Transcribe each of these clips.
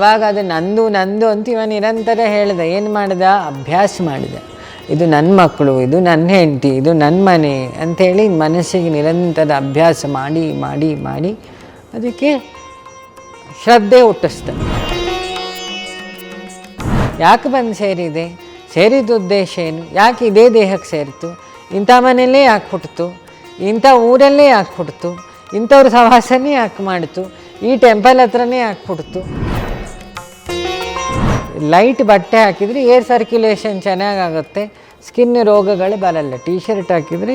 ಯಾವಾಗ ಅದು ನಂದು ನಂದು ಅಂತ ಇವ ನಿರಂತರ ಹೇಳ್ದ. ಏನು ಮಾಡ್ದ? ಅಭ್ಯಾಸ ಮಾಡಿದೆ. ಇದು ನನ್ನ ಮಕ್ಕಳು ಇದು ನನ್ನ ಹೆಂಡತಿ, ಇದು ನನ್ನ ಮನೆ ಅಂಥೇಳಿ ಮನಸ್ಸಿಗೆ ನಿರಂತರ ಅಭ್ಯಾಸ ಮಾಡಿ ಮಾಡಿ ಮಾಡಿ ಅದಕ್ಕೆ ಶ್ರದ್ಧೆ ಹುಟ್ಟಿಸ್ತ ಯಾಕೆ ಬಂದು ಸೇರಿದೆ? ಸೇರಿದ ಉದ್ದೇಶ ಏನು? ಯಾಕೆ ಇದೇ ದೇಹಕ್ಕೆ ಸೇರಿತು? ಇಂಥ ಮನೆಯಲ್ಲೇ ಯಾಕೆ ಹುಟ್ಟಿತು ಇಂಥ ಊರಲ್ಲೇ ಯಾಕೆ ಹುಟ್ಟಿತು ಇಂಥವ್ರ ಸಹವಾಸನೇ ಯಾಕೆ ಮಾಡಿತು? ಈ ಟೆಂಪಲ್ ಹತ್ರನೇ ಯಾಕೆ ಹುಟ್ಟಿತು ಲೈಟ್ ಬಟ್ಟೆ ಹಾಕಿದರೆ ಏರ್ ಸರ್ಕ್ಯುಲೇಷನ್ ಚೆನ್ನಾಗಾಗುತ್ತೆ. ಸ್ಕಿನ್ ರೋಗಗಳು ಬರಲ್ಲ. ಟೀ ಶರ್ಟ್ ಹಾಕಿದರೆ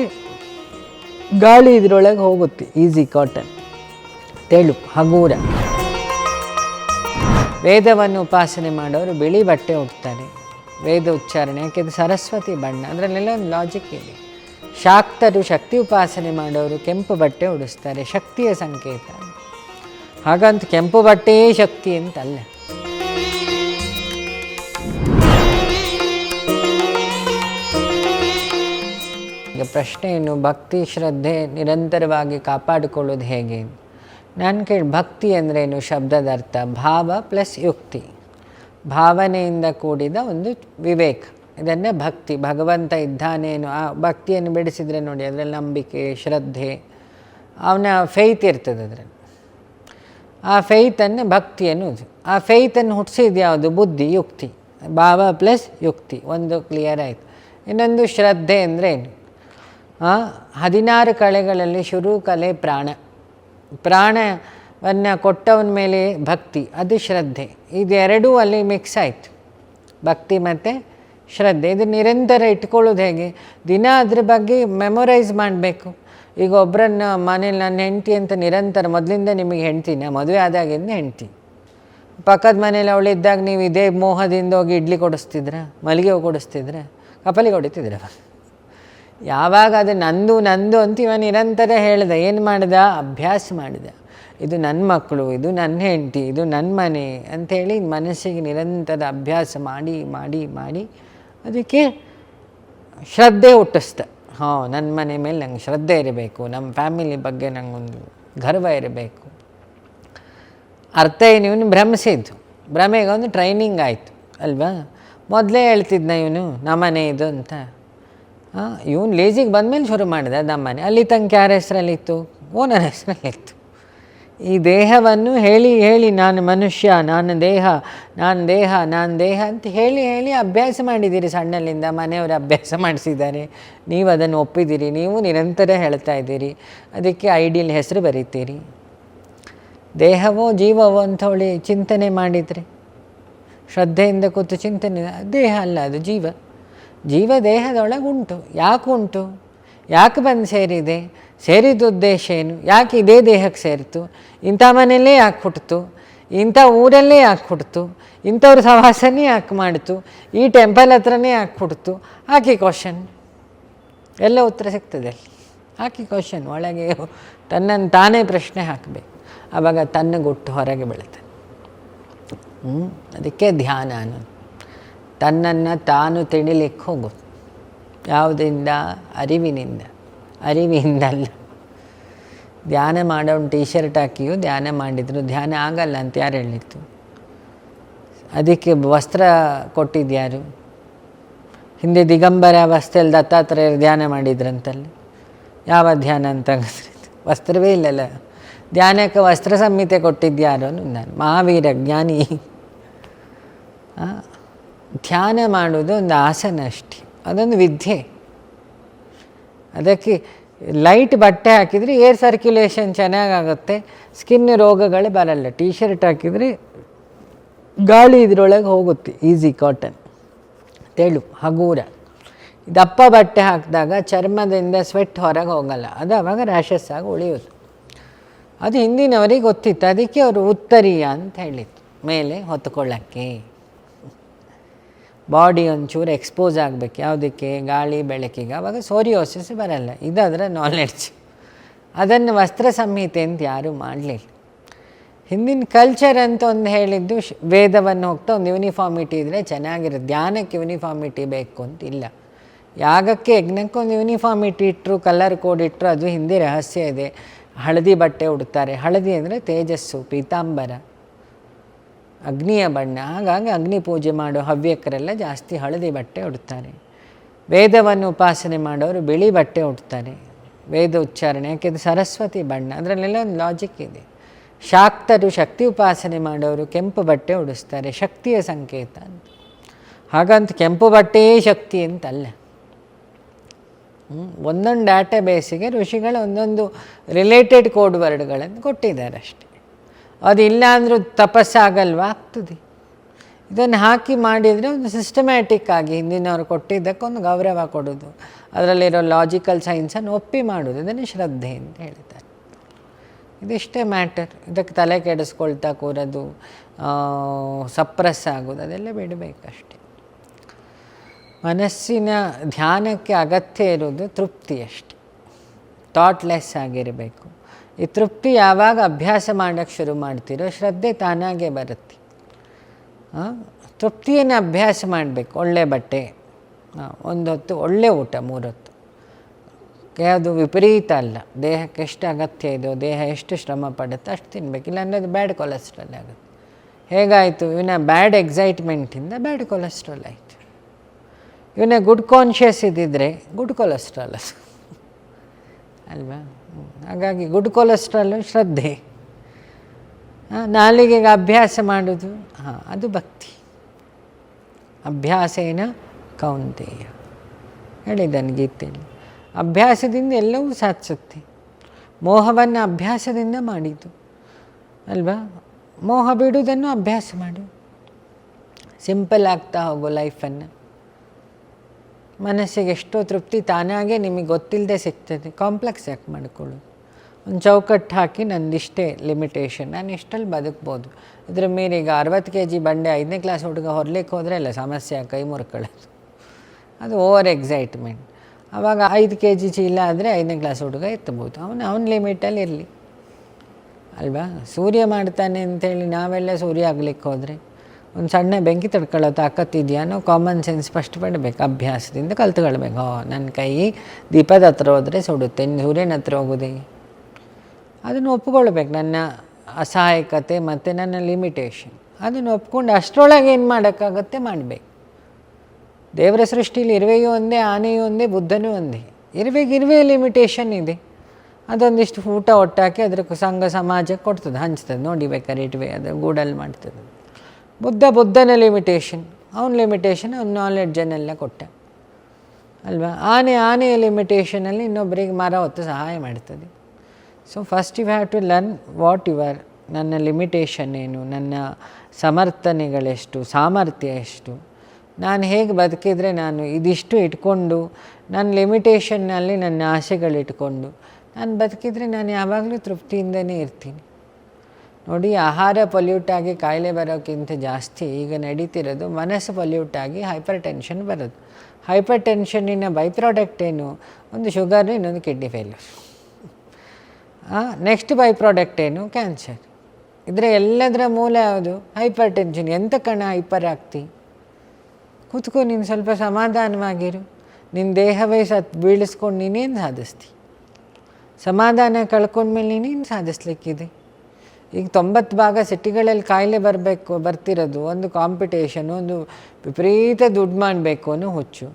ಗಾಳಿ ಇದರೊಳಗೆ ಹೋಗುತ್ತೆ. ಈಸಿ ಕಾಟನ್ ತೆಳು, ಹಗೂರ. ವೇದವನ್ನು ಉಪಾಸನೆ ಮಾಡೋರು ಬಿಳಿ ಬಟ್ಟೆ ಉಡ್ತಾರೆ. ವೇದ ಉಚ್ಚಾರಣೆ ಯಾಕೆಂದರೆ ಸರಸ್ವತಿ ಬಣ್ಣ. ಅದರಲ್ಲೆಲ್ಲ ಒಂದು ಲಾಜಿಕ್ ಇದೆ. ಶಾಕ್ತರು ಶಕ್ತಿ ಉಪಾಸನೆ ಮಾಡೋರು ಕೆಂಪು ಬಟ್ಟೆ ಉಡಿಸ್ತಾರೆ. ಶಕ್ತಿಯ ಸಂಕೇತ. ಹಾಗಂತ ಕೆಂಪು ಬಟ್ಟೆಯೇ ಶಕ್ತಿ ಅಂತಲ್ಲ. ಪ್ರಶ್ನೆ ಭಕ್ತಿ ಶ್ರದ್ಧೆ ನಿರಂತರವಾಗಿ ಕಾಪಾಡಿಕೊಳ್ಳೋದು ಹೇಗೆ? ನಾನು ಕೇಳಿ ಭಕ್ತಿ ಅಂದ್ರೇನು ಶಬ್ದದ ಅರ್ಥ? ಭಾವ ಪ್ಲಸ್ ಯುಕ್ತಿ. ಭಾವನೆಯಿಂದ ಕೂಡಿದ ಒಂದು ವಿವೇಕ. ಇದನ್ನೇ ಭಕ್ತಿ. ಭಗವಂತ ಇದ್ದಾನೇನು ಆ ಭಕ್ತಿಯನ್ನು ಬಿಡಿಸಿದರೆ ನೋಡಿ, ಅದರಲ್ಲಿ ನಂಬಿಕೆ, ಶ್ರದ್ಧೆ, ಅವನ ಫೇತ್ ಇರ್ತದೆ ಅದರಲ್ಲಿ. ಆ ಫೇತನ್ನು ಭಕ್ತಿಯನ್ನು ಆ ಫೇತನ್ನು ಹುಟ್ಟಿಸಿದ್ದು ಯಾವುದು? ಬುದ್ಧಿ, ಯುಕ್ತಿ. ಭಾವ ಪ್ಲಸ್ ಯುಕ್ತಿ. ಒಂದು ಕ್ಲಿಯರ್ ಆಯಿತು. ಇನ್ನೊಂದು ಶ್ರದ್ಧೆ ಅಂದರೆ ಏನು ಹದಿನಾರು ಕಲೆಗಳಲ್ಲಿ ಶುರು ಕಲೆ ಪ್ರಾಣ. ಪ್ರಾಣವನ್ನು ಕೊಟ್ಟವನ ಮೇಲೆ ಭಕ್ತಿ, ಅದು ಶ್ರದ್ಧೆ. ಇದೆರಡೂ ಅಲ್ಲಿ ಮಿಕ್ಸ್ ಆಯಿತು. ಭಕ್ತಿ ಮತ್ತು ಶ್ರದ್ಧೆ. ಇದು ನಿರಂತರ ಇಟ್ಕೊಳ್ಳೋದು ಹೇಗೆ? ದಿನ ಅದ್ರ ಬಗ್ಗೆ ಮೆಮೊರೈಸ್ ಮಾಡಬೇಕು. ಈಗ ಒಬ್ಬರನ್ನ ಮನೇಲಿ ನನ್ನ ಹೆಂಡ್ತಿ ಅಂತ ನಿರಂತರ, ಮೊದಲಿಂದ ನಿಮಗೆ ಹೆಂಡ್ತಿನ ಮದುವೆ ಆದಾಗಿಂದ ಹೆಂಡ್ತಿ. ಪಕ್ಕದ ಮನೇಲಿ ಅವಳಿದ್ದಾಗ ನೀವು ಇದೇ ಮೋಹದಿಂದ ಹೋಗಿ ಇಡ್ಲಿ ಕೊಡಿಸ್ತಿದ್ರ, ಮಲ್ಲಿಗೆ ಕೊಡಿಸ್ತಿದ್ರ, ಕಪಲಿಗೆ ಹೊಡಿತಿದ್ರ ಯಾವಾಗ ಅದು ನಂದು ನಂದು ಅಂತ ಇವ ನಿರಂತರ ಹೇಳ್ದ. ಏನು ಮಾಡ್ದ? ಅಭ್ಯಾಸ ಮಾಡಿದ. ಇದು ನನ್ನ ಮಕ್ಕಳು ಇದು ನನ್ನ ಹೆಂಡತಿ, ಇದು ನನ್ನ ಮನೆ ಅಂಥೇಳಿ ಮನಸ್ಸಿಗೆ ನಿರಂತರ ಅಭ್ಯಾಸ ಮಾಡಿ ಮಾಡಿ ಮಾಡಿ ಅದಕ್ಕೆ ಶ್ರದ್ಧೆ ಹುಟ್ಟಿಸ್ದ. ಹಾಂ ನನ್ನ ಮನೆ ಮೇಲೆ ನಂಗೆ ಶ್ರದ್ಧೆ ಇರಬೇಕು. ನಮ್ಮ ಫ್ಯಾಮಿಲಿ ಬಗ್ಗೆ ನನಗೊಂದು ಗರ್ವ ಇರಬೇಕು. ಅರ್ಥ ಏನು? ಇವನು ಭ್ರಮಿಸಿದ್ದು. ಭ್ರಮೆಗೆ ಒಂದು ಟ್ರೈನಿಂಗ್ ಆಯಿತು, ಅಲ್ವಾ? ಮೊದಲೇ ಹೇಳ್ತಿದ್ನ ಇವನು ನಮ್ಮನೆ ಇದು ಅಂತ. ಇವನು ಲೇಜಿಗೆ ಬಂದಮೇಲೆ ಶುರು ಮಾಡಿದ ನಮ್ಮನೆ. ಅಲ್ಲಿ ತನಕ ಯಾರ ಹೆಸರಲ್ಲಿತ್ತು ಓನರ್ ಹೆಸರಲ್ಲಿತ್ತು ಈ ದೇಹವನ್ನು ಹೇಳಿ ಹೇಳಿ, ನಾನು ಮನುಷ್ಯ, ನಾನು ದೇಹ ನಾನು ದೇಹ ನಾನು ದೇಹ ಅಂತ ಹೇಳಿ ಹೇಳಿ ಅಭ್ಯಾಸ ಮಾಡಿದ್ದೀರಿ ಸಣ್ಣಲ್ಲಿಂದ. ಮನೆಯವರು ಅಭ್ಯಾಸ ಮಾಡಿಸಿದ್ದಾರೆ. ನೀವು ಅದನ್ನು ಒಪ್ಪಿದ್ದೀರಿ. ನೀವು ನಿರಂತರ ಹೇಳ್ತಾ ಇದ್ದೀರಿ. ಅದಕ್ಕೆ ಐಡಿಯಲ್ ಹೆಸರು ಬರೀತೀರಿ. ದೇಹವೋ, ಜೀವವೋ ಅಂಥವಳಿ ಚಿಂತನೆ ಮಾಡಿದರೆ, ಶ್ರದ್ಧೆಯಿಂದ ಕೂತು ಚಿಂತನೆ, ದೇಹ ಅಲ್ಲ, ಅದು ಜೀವ. ಜೀವ ದೇಹದೊಳಗೆ ಉಂಟು ಯಾಕೆ ಉಂಟು ಯಾಕೆ ಬಂದು ಸೇರಿದೆ? ಸೇರಿದ ಉದ್ದೇಶ ಏನು? ಯಾಕೆ ಇದೇ ದೇಹಕ್ಕೆ ಸೇರಿತು ಇಂಥ ಮನೆಯಲ್ಲೇ ಯಾಕೆ ಹುಟ್ಟಿತು ಇಂಥ ಊರಲ್ಲೇ ಯಾಕೆ ಹುಟ್ಟಿತು ಇಂಥವ್ರ ಸಹವಾಸನೇ ಯಾಕೆ ಮಾಡಿತು? ಈ ಟೆಂಪಲ್ ಹತ್ರನೇ ಯಾಕೆ ಹುಟ್ಟಿತು ಹಾಕಿ ಕ್ವಶನ್ ಎಲ್ಲ ಉತ್ತರ ಸಿಗ್ತದೆ ಅಲ್ಲಿ. ಹಾಕಿ ಕ್ವಶನ್ ಒಳಗೆ ತನ್ನನ್ನು ತಾನೇ ಪ್ರಶ್ನೆ ಹಾಕಬೇಕು. ಆವಾಗ ತನ್ನ ಗುಟ್ಟು ಹೊರಗೆ ಬೀಳುತ್ತೆ. ಹ್ಞೂ ಅದಕ್ಕೆ ಧ್ಯಾನ ಅನ್ನೋದು. ತನ್ನನ್ನು ತಾನು ತಿಳಿಲಿಕ್ಕೆ ಹೋಗು. ಯಾವುದರಿಂದ? ಅರಿವಿನಿಂದ. ಅರಿವಿಂದಲ್ಲ. ಧ್ಯಾನ ಮಾಡೋನು ಟೀ ಶರ್ಟ್ ಹಾಕಿಯೂ ಧ್ಯಾನ ಮಾಡಿದರು. ಧ್ಯಾನ ಆಗಲ್ಲ ಅಂತ ಯಾರು ಹೇಳಿತ್ತು ಅದಕ್ಕೆ ವಸ್ತ್ರ ಕೊಟ್ಟಿದ್ಯಾರು? ಹಿಂದೆ ದಿಗಂಬರ ಅವಸ್ಥೆಯಲ್ಲಿ ದತ್ತಾತ್ರೇಯ ಧ್ಯಾನ ಮಾಡಿದ್ರಂತಲ್ಲ. ಯಾವ ಧ್ಯಾನ ಅಂತ? ವಸ್ತ್ರವೇ ಇಲ್ಲಲ್ಲ. ಧ್ಯಾನಕ್ಕೆ ವಸ್ತ್ರ ಸಂಹಿತೆ ಕೊಟ್ಟಿದ್ಯಾರು ನಾನು. ಮಹಾವೀರ ಜ್ಞಾನಿ. ಧ್ಯಾನ ಮಾಡೋದು ಒಂದು ಆಸನ ಅಷ್ಟೇ ಅದೊಂದು ವಿದ್ಯೆ. ಅದಕ್ಕೆ ಲೈಟ್ ಬಟ್ಟೆ ಹಾಕಿದರೆ ಏರ್ ಸರ್ಕ್ಯುಲೇಷನ್ ಚೆನ್ನಾಗಾಗುತ್ತೆ, ಸ್ಕಿನ್ ರೋಗಗಳೇ ಬರಲ್ಲ. ಟೀ ಶರ್ಟ್ ಹಾಕಿದರೆ ಗಾಳಿ ಇದರೊಳಗೆ ಹೋಗುತ್ತೆ ಈಸಿ ಕಾಟನ್ ತೆಳು, ಹಗೂರ. ದಪ್ಪ ಬಟ್ಟೆ ಹಾಕಿದಾಗ ಚರ್ಮದಿಂದ ಸ್ವೆಟ್ ಹೊರಗೆ ಹೋಗಲ್ಲ, ಅದು ಅವಾಗ ರ್ಯಾಷಸ್ ಆಗಿ ಉಳಿಯೋದು ಅದು ಹಿಂದಿನವರಿಗೆ ಗೊತ್ತಿತ್ತು, ಅದಕ್ಕೆ ಅವರು ಉತ್ತರಿಯ ಅಂತ ಹೇಳಿತ್ತು ಮೇಲೆ ಹೊತ್ಕೊಳ್ಳೋಕ್ಕೆ. ಬಾಡಿ ಒಂಚೂರು ಎಕ್ಸ್ಪೋಸ್ ಆಗಬೇಕು. ಯಾವುದಕ್ಕೆ? ಗಾಳಿ, ಬೆಳಕಿಗೆ. ಆವಾಗ ಸೋರಿಯೋಸಿಸ್ ಬರಲ್ಲ. ಇದಾದರೆ ನಾಲೆಡ್ಜ್ ಅದನ್ನು ವಸ್ತ್ರ ಸಂಹಿತೆ ಅಂತ ಯಾರೂ ಮಾಡಲಿಲ್ಲ. ಹಿಂದಿನ ಕಲ್ಚರ್ ಅಂತ ಒಂದು ಹೇಳಿದ್ದು ವೇದವನ್ನು ಹೋಗ್ತಾ ಒಂದು ಯೂನಿಫಾರ್ಮಿಟಿ ಇದ್ದರೆ ಚೆನ್ನಾಗಿರುತ್ತೆ. ಧ್ಯಾನಕ್ಕೆ ಯೂನಿಫಾರ್ಮಿಟಿ ಬೇಕು ಅಂತ ಇಲ್ಲ. ಯಾಗಕ್ಕೆ, ಯಜ್ಞಕ್ಕೆ ಒಂದು ಯೂನಿಫಾರ್ಮಿಟಿ ಇಟ್ಟರು ಕಲರ್ ಕೋಡ್ ಇಟ್ಟರು ಅದು ಹಿಂದೆ ರಹಸ್ಯ ಇದೆ. ಹಳದಿ ಬಟ್ಟೆ ಉಡ್ತಾರೆ. ಹಳದಿ ಅಂದರೆ ತೇಜಸ್ಸು, ಪೀತಾಂಬರ. ಅಗ್ನಿಯ ಬಣ್ಣ, ಹಾಗಾಗಿ ಅಗ್ನಿ ಪೂಜೆ ಮಾಡೋ ಹವ್ಯಕರೆಲ್ಲ ಜಾಸ್ತಿ ಹಳದಿ ಬಟ್ಟೆ ಉಡ್ತಾರೆ. ವೇದವನ್ನು ಉಪಾಸನೆ ಮಾಡೋರು ಬಿಳಿ ಬಟ್ಟೆ ಉಡ್ತಾರೆ. ವೇದ ಉಚ್ಚಾರಣೆ, ಯಾಕೆಂದರೆ ಸರಸ್ವತಿ ಬಣ್ಣ, ಅದರಲ್ಲೆಲ್ಲ ಒಂದು ಲಾಜಿಕ್ ಇದೆ. ಶಾಕ್ತರು ಶಕ್ತಿ ಉಪಾಸನೆ ಮಾಡೋರು ಕೆಂಪು ಬಟ್ಟೆ ಉಡಿಸ್ತಾರೆ, ಶಕ್ತಿಯ ಸಂಕೇತ ಅಂತ. ಹಾಗಂತ ಕೆಂಪು ಬಟ್ಟೆಯೇ ಶಕ್ತಿ ಅಂತಲ್ಲ. ಒಂದೊಂದು ಡಾಟಾ ಬೇಸಿಗೆ ಋಷಿಗಳು ಒಂದೊಂದು ರಿಲೇಟೆಡ್ ಕೋಡ್ ವರ್ಡ್ಗಳನ್ನು ಕೊಟ್ಟಿದ್ದಾರೆ ಅಷ್ಟೇ. ಅದಿಲ್ಲ ಅಂದರೂ ತಪಸ್ಸಾಗಲ್ವಾ? ಆಗ್ತದೆ. ಇದನ್ನು ಹಾಕಿ ಮಾಡಿದರೆ ಒಂದು ಸಿಸ್ಟಮ್ಯಾಟಿಕ್ ಆಗಿ ಹಿಂದಿನವ್ರು ಕೊಟ್ಟಿದ್ದಕ್ಕೊಂದು ಗೌರವ ಕೊಡೋದು. ಅದರಲ್ಲಿರೋ ಲಾಜಿಕಲ್ ಸೈನ್ಸನ್ನು ಒಪ್ಪಿ ಮಾಡೋದು. ಇದನ್ನು ಶ್ರದ್ಧೆ ಅಂತ ಹೇಳ್ತಾರೆ. ಇದಿಷ್ಟೇ ಮ್ಯಾಟರ್ ಇದಕ್ಕೆ ತಲೆ ಕೆಡಿಸ್ಕೊಳ್ತಾ ಕೂರೋದು ಸಪ್ರೆಸ್ ಆಗೋದು, ಅದೆಲ್ಲ ಬಿಡಬೇಕಷ್ಟೆ. ಮನಸ್ಸಿನ ಧ್ಯಾನಕ್ಕೆ ಅಗತ್ಯ ಇರೋದು ತೃಪ್ತಿ ಅಷ್ಟೆ. ಥಾಟ್ಲೆಸ್ ಆಗಿರಬೇಕು. ಈ ತೃಪ್ತಿ ಯಾವಾಗ ಅಭ್ಯಾಸ ಮಾಡೋಕ್ಕೆ ಶುರು ಮಾಡ್ತೀರೋ ಶ್ರದ್ಧೆ ತಾನಾಗೆ ಬರುತ್ತೆ. ತೃಪ್ತಿಯನ್ನು ಅಭ್ಯಾಸ ಮಾಡಬೇಕು, ಒಳ್ಳೆ ಬಟ್ಟೆ ಒಂದು ಹೊತ್ತು ಒಳ್ಳೆ ಊಟ, ಮೂರೊತ್ತು. ಯಾವುದು ವಿಪರೀತ ಅಲ್ಲ, ದೇಹಕ್ಕೆ ಎಷ್ಟು ಅಗತ್ಯ ಇದೋ ದೇಹ ಎಷ್ಟು ಶ್ರಮ ಪಡುತ್ತೆ ಅಷ್ಟು ತಿನ್ಬೇಕು, ಇಲ್ಲಾಂದರೆ ಅದು ಬ್ಯಾಡ್ ಕೊಲೆಸ್ಟ್ರಾಲ್ ಆಗುತ್ತೆ. ಹೇಗಾಯಿತು? ಇವನ ಬ್ಯಾಡ್ ಎಕ್ಸೈಟ್ಮೆಂಟಿಂದ ಬ್ಯಾಡ್ ಕೊಲೆಸ್ಟ್ರಾಲ್ ಆಯಿತು. ಇವನ ಗುಡ್ ಕಾನ್ಷಿಯಸ್ ಇದ್ದಿದ್ರೆ ಗುಡ್ ಕೊಲೆಸ್ಟ್ರಾಲ್ ಅಲ್ವಾ. ಹಾಗಾಗಿ ಗುಡ್ ಕೊಲೆಸ್ಟ್ರಾಲು ಶ್ರದ್ಧೆ. ನಾಲಿಗೆಗೆ ಅಭ್ಯಾಸ ಮಾಡೋದು, ಹಾಂ, ಅದು ಭಕ್ತಿ. ಅಭ್ಯಾಸೇನ ಕೌಂತೆಯ. ಹೇಳಿದ್ದಾನೆ ಗೀತೆಯಲ್ಲಿ. ಅಭ್ಯಾಸದಿಂದ ಎಲ್ಲವೂ ಸಾಧಿಸುತ್ತೆ. ಮೋಹವನ್ನು ಅಭ್ಯಾಸದಿಂದ ಮಾಡಿದ್ದು. ಅಲ್ವಾ? ಮೋಹ ಬಿಡುವುದನ್ನು ಅಭ್ಯಾಸ ಮಾಡು. ಸಿಂಪಲ್ ಆಗ್ತಾ ಹೋಗೋ ಲೈಫನ್ನು ಮನಸ್ಸಿಗೆ ಎಷ್ಟೋ ತೃಪ್ತಿ ತಾನಾಗೆ ನಿಮಗೆ ಗೊತ್ತಿಲ್ಲದೆ ಸಿಗ್ತದೆ. ಕಾಂಪ್ಲೆಕ್ಸ್ ಯಾಕೆ ಮಾಡ್ಕೊಳ್ಳೋದು? ಒಂದು ಚೌಕಟ್ಟು ಹಾಕಿ ನಂದಿಷ್ಟೇ ಲಿಮಿಟೇಷನ್ ನಾನು ಇಷ್ಟಲ್ಲಿ ಬದುಕ್ಬೋದು? ಇದ್ರ ಮೇಲೆ ಈಗ ಅರವತ್ತು ಕೆ ಜಿ ಬಂಡೆ ಐದನೇ ಕ್ಲಾಸ್ ಹುಡುಗ ಹೊರಲಿಕ್ಕೆ ಹೋದರೆ ಅಲ್ಲ, ಸಮಸ್ಯೆ ಕೈ ಮುರ್ಕೊಳ್ಳೋದು. ಅದು ಓವರ್ ಎಕ್ಸೈಟ್ಮೆಂಟ್ ಆವಾಗ ಐದು ಕೆ ಜಿ ಚೀಲ ಆದರೆ ಐದನೇ ಕ್ಲಾಸ್ ಹುಡುಗ ಎತ್ತಬೋದು ಅವನು, ಅವನ ಲಿಮಿಟಲ್ಲಿ ಇರಲಿ. ಅಲ್ವಾ? ಸೂರ್ಯ ಮಾಡ್ತಾನೆ ಅಂತೇಳಿ ನಾವೆಲ್ಲ ಸೂರ್ಯ ಆಗ್ಲಿಕ್ಕೆ ಹೋದರೆ. ಒಂದು ಸಣ್ಣ ಬೆಂಕಿ ತಡ್ಕೊಳ್ಳೋ ತಾಕತ್ತಿದೆಯಾ ಅನ್ನೋ ಕಾಮನ್ ಸೆನ್ಸ್ ಫಸ್ಟ್ ಪಡಬೇಕು, ಅಭ್ಯಾಸದಿಂದ ಕಲ್ತ್ಕೊಳ್ಬೇಕು. ಹೋ ನನ್ನ ಕೈ ದೀಪದ ಹತ್ರ ಹೋದರೆ ಸುಡುತ್ತೆ ಸೂರ್ಯನ ಹತ್ರ ಹೋಗೋದೇ? ಅದನ್ನು ಒಪ್ಕೊಳ್ಬೇಕು, ನನ್ನ ಅಸಹಾಯಕತೆ ಮತ್ತು ನನ್ನ ಲಿಮಿಟೇಷನ್ ಅದನ್ನು ಒಪ್ಕೊಂಡು ಅಷ್ಟರೊಳಗೆ ಏನು ಮಾಡೋಕ್ಕಾಗತ್ತೆ ಮಾಡಬೇಕು. ದೇವರ ಸೃಷ್ಟಿಲಿ ಇರುವೆಯೂ ಒಂದೇ, ಆನೆಯೂ ಒಂದೇ, ಬುದ್ಧನೂ ಒಂದೇ. ಇರುವೆಗೆ ಇರುವೆ ಲಿಮಿಟೇಷನ್ ಇದೆ. ಅದೊಂದಿಷ್ಟು ಊಟ ಒಟ್ಟಾಕಿ ಅದ್ರ ಸಂಘ, ಸಮಾಜಕ್ಕೆ ಕೊಡ್ತದೆ, ಹಂಚ್ತದೆ. ನೋಡಿ ಬೇಕಾದ್ರೆ ಅದು ಗೂಡಲ್ಲಿ ಮಾಡ್ತದೆ. ಬುದ್ಧ ಬುದ್ಧನ ಲಿಮಿಟೇಷನ್ ಅವನ ಲಿಮಿಟೇಷನ್ ಅವ್ನ ನಾಲೆಡ್ಜನ್ನೆಲ್ಲ ಕೊಟ್ಟ. ಅಲ್ವಾ? ಆನೆ ಆನೆಯ ಲಿಮಿಟೇಷನಲ್ಲಿ ಇನ್ನೊಬ್ಬರಿಗೆ ಮರ ಹೊತ್ತು ಸಹಾಯ ಮಾಡ್ತದೆ. So first you have to learn what your ನನ್ನ ಲಿಮಿಟೇಷನ್ ಏನು, ನನ್ನ ಸಮರ್ಥನೆಗಳೆಷ್ಟು, ಸಾಮರ್ಥ್ಯ ಎಷ್ಟು. ನಾನು ಹೇಗೆ ಬದುಕಿದರೆ ನಾನು ಇದಿಷ್ಟು ಇಟ್ಕೊಂಡು ನನ್ನ ಲಿಮಿಟೇಷನ್ನಲ್ಲಿ ನನ್ನ ಆಸೆಗಳಿಟ್ಕೊಂಡು, ನಾನು ಬದುಕಿದರೆ ನಾನು ಯಾವಾಗಲೂ ತೃಪ್ತಿಯಿಂದನೇ ಇರ್ತೀನಿ. ನೋಡಿ, ಆಹಾರ ಪೊಲ್ಯೂಟ್ ಆಗಿ ಕಾಯಿಲೆ ಬರೋಕ್ಕಿಂತ ಜಾಸ್ತಿ ಈಗ ನಡೀತಿರೋದು ಮನಸ್ಸು ಪೊಲ್ಯೂಟ್ ಆಗಿ ಹೈಪರ್ ಟೆನ್ಷನ್ ಬರೋದು. ಹೈಪರ್ ಟೆನ್ಷನ್ನಿನ ಬೈ ಪ್ರಾಡಕ್ಟ್ ಏನು? ಒಂದು ಶುಗರು, ಇನ್ನೊಂದು kidney failure. Next by product ಏನು? ಕ್ಯಾನ್ಸರ್. ಇದರ ಎಲ್ಲದರ ಮೂಲ ಯಾವುದು? ಹೈಪರ್ ಟೆನ್ಷನ್ ಎಂತ ಕಣ ಹೈಪರ್ ಆಗ್ತಿ ಕೂತ್ಕೊ, ನೀನು ಸ್ವಲ್ಪ ಸಮಾಧಾನವಾಗಿರು. ನಿನ್ನ ದೇಹವೇ ಸತ್ ಬೀಳಿಸ್ಕೊಂಡು ನೀನೇನು ಸಾಧಿಸ್ತಿ? ಸಮಾಧಾನ ಕಳ್ಕೊಂಡ್ಮೇಲೆ ನೀನೇನು ಸಾಧಿಸ್ಲಿಕ್ಕಿದೆ? ಈಗ ತೊಂಬತ್ತು ಭಾಗ ಸಿಟಿಗಳಲ್ಲಿ ಕಾಯಿಲೆ ಬರಬೇಕು, ಬರ್ತಿರೋದು, ಒಂದು ಕಾಂಪಿಟೇಷನು ಒಂದು ವಿಪರೀತ ದುಡ್ಡು ಮಾಡಬೇಕು ಅನ್ನೋ ಹುಚ್ಚು.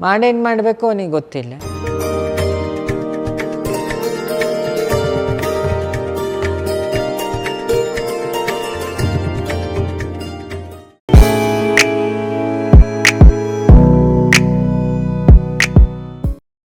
ಮಾಡೇನು ಮಾಡಬೇಕು ಅವನಿಗೆ ಗೊತ್ತಿಲ್ಲ.